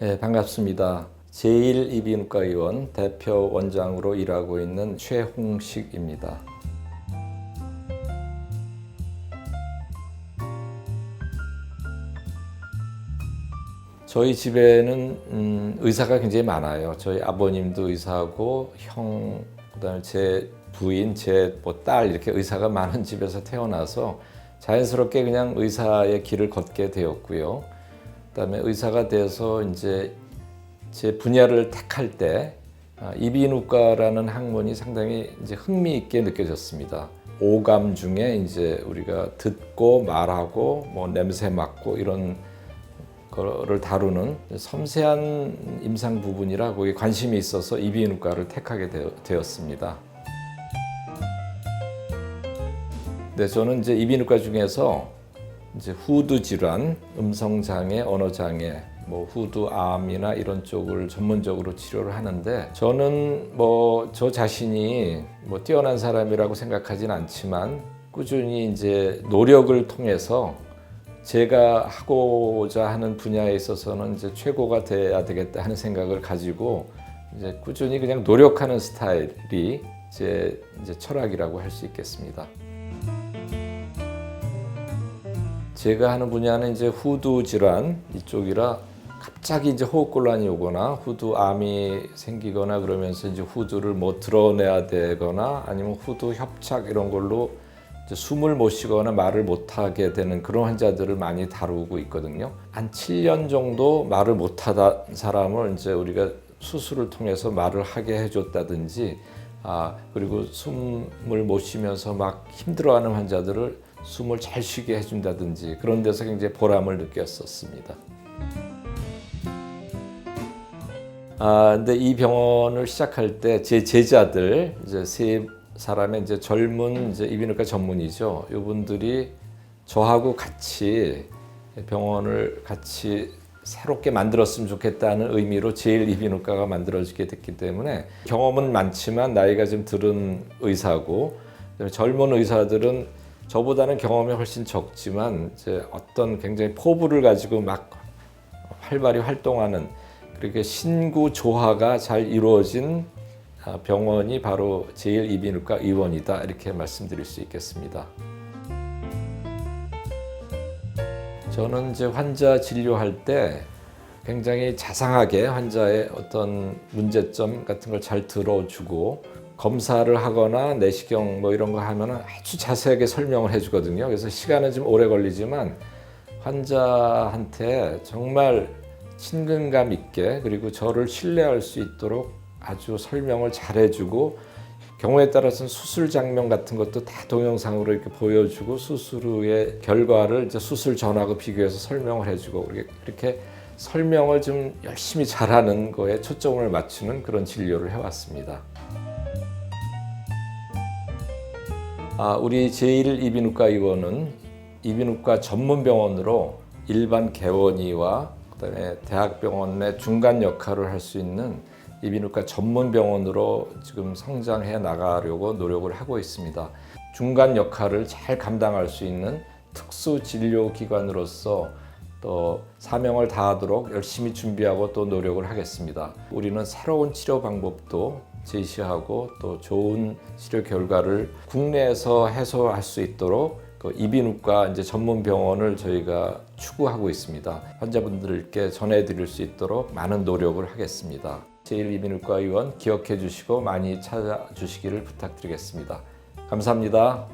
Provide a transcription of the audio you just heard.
네, 반갑습니다. 제1이비인후과 의원 대표 원장으로 일하고 있는 최홍식입니다. 저희 집에는 음, 의사가 굉장히 많아요. 저희 아버님도 의사하고 형, 그다음에 제 부인, 제 뭐 딸 이렇게 의사가 많은 집에서 태어나서 자연스럽게 그냥 의사의 길을 걷게 되었고요. 그다음에 의사가 돼서 이제 제 분야를 택할 때 아, 이비인후과라는 학문이 상당히 이제 흥미 있게 느껴졌습니다. 오감 중에 이제 우리가 듣고 말하고 뭐 냄새 맡고 이런 거를 다루는 섬세한 임상 부분이라 거기에 관심이 있어서 이비인후과를 택하게 되었, 습니다 네, 저는 이제 이비인후과 중에서 이제 후두 질환, 음성 장애, 언어 장애, 뭐 후두 암이나 이런 쪽을 전문적으로 치료를 하는데 저는 뭐 저 자신이 뭐 뛰어난 사람이라고 생각하진 않지만 꾸준히 이제 노력을 통해서 제가 하고자 하는 분야에 있어서는 이제 최고가 돼야 되겠다 하는 생각을 가지고 이제 꾸준히 그냥 노력하는 스타일이 제 이제 철학이라고 할 수 있겠습니다. 제가 하는 분야는 이제 후두 질환 이쪽이라 갑자기 이제 호흡곤란이 오거나 후두암이 생기거나 그러면서 이제 후두를 뭐 드러내야 되거나 아니면 후두 협착 이런 걸로 숨을 못 쉬거나 말을 못 하게 되는 그런 환자들을 많이 다루고 있거든요. 한 7년 정도 말을 못 하다 사람을 이제 우리가 수술을 통해서 말을 하게 해줬다든지 아 그리고 숨을 못 쉬면서 막 힘들어하는 환자들을 숨을 잘 쉬게 해준다든지 그런 데서 굉장히 보람을 느꼈었습니다. 아 근데 이 병원을 시작할 때 제 제자들 이제 세 사람의 이제 젊은 이제 이비인후과 전문의죠. 이분들이 저하고 같이 병원을 같이 새롭게 만들었으면 좋겠다는 의미로 제일 이비인후과가 만들어지게 됐기 때문에 경험은 많지만 나이가 좀 들은 의사고 젊은 의사들은 저보다는 경험이 훨씬 적지만 이제 어떤 굉장히 포부를 가지고 막 활발히 활동하는 그렇게 신구 조화가 잘 이루어진 아, 병원이 바로 제1이비인후과 의원이다 이렇게 말씀드릴 수 있겠습니다. 저는 이제 환자 진료할 때 굉장히 자상하게 환자의 어떤 문제점 같은 걸 잘 들어주고 검사를 하거나 내시경 뭐 이런 거 하면 아주 자세하게 설명을 해주거든요. 그래서 시간은 좀 오래 걸리지만 환자한테 정말 친근감 있게 그리고 저를 신뢰할 수 있도록 아주 설명을 잘 해주고 경우에 따라서는 수술 장면 같은 것도 다 동영상으로 이렇게 보여주고 수술 후의 결과를 이제 수술 전하고 비교해서 설명을 해주고 이렇게 설명을 좀 열심히 잘하는 거에 초점을 맞추는 그런 진료를 해왔습니다. 우리 제1 이비인후과 의원은 이비인후과 전문 병원으로 일반 개원의와 그다음에 대학병원의 중간 역할을 할 수 있는 이비인후과 전문 병원으로 지금 성장해 나가려고 노력을 하고 있습니다. 중간 역할을 잘 감당할 수 있는 특수 진료 기관으로서 또 사명을 다하도록 열심히 준비하고 또 노력을 하겠습니다. 우리는 새로운 치료 방법도 제시하고 또 좋은 치료 결과를 국내에서 해소할 수 있도록 그 이비인후과 이제 전문 병원을 저희가 추구하고 있습니다. 환자분들께 전해드릴 수 있도록 많은 노력을 하겠습니다. 제1이비인후과 의원 기억해 주시고 많이 찾아주시기를 부탁드리겠습니다. 감사합니다.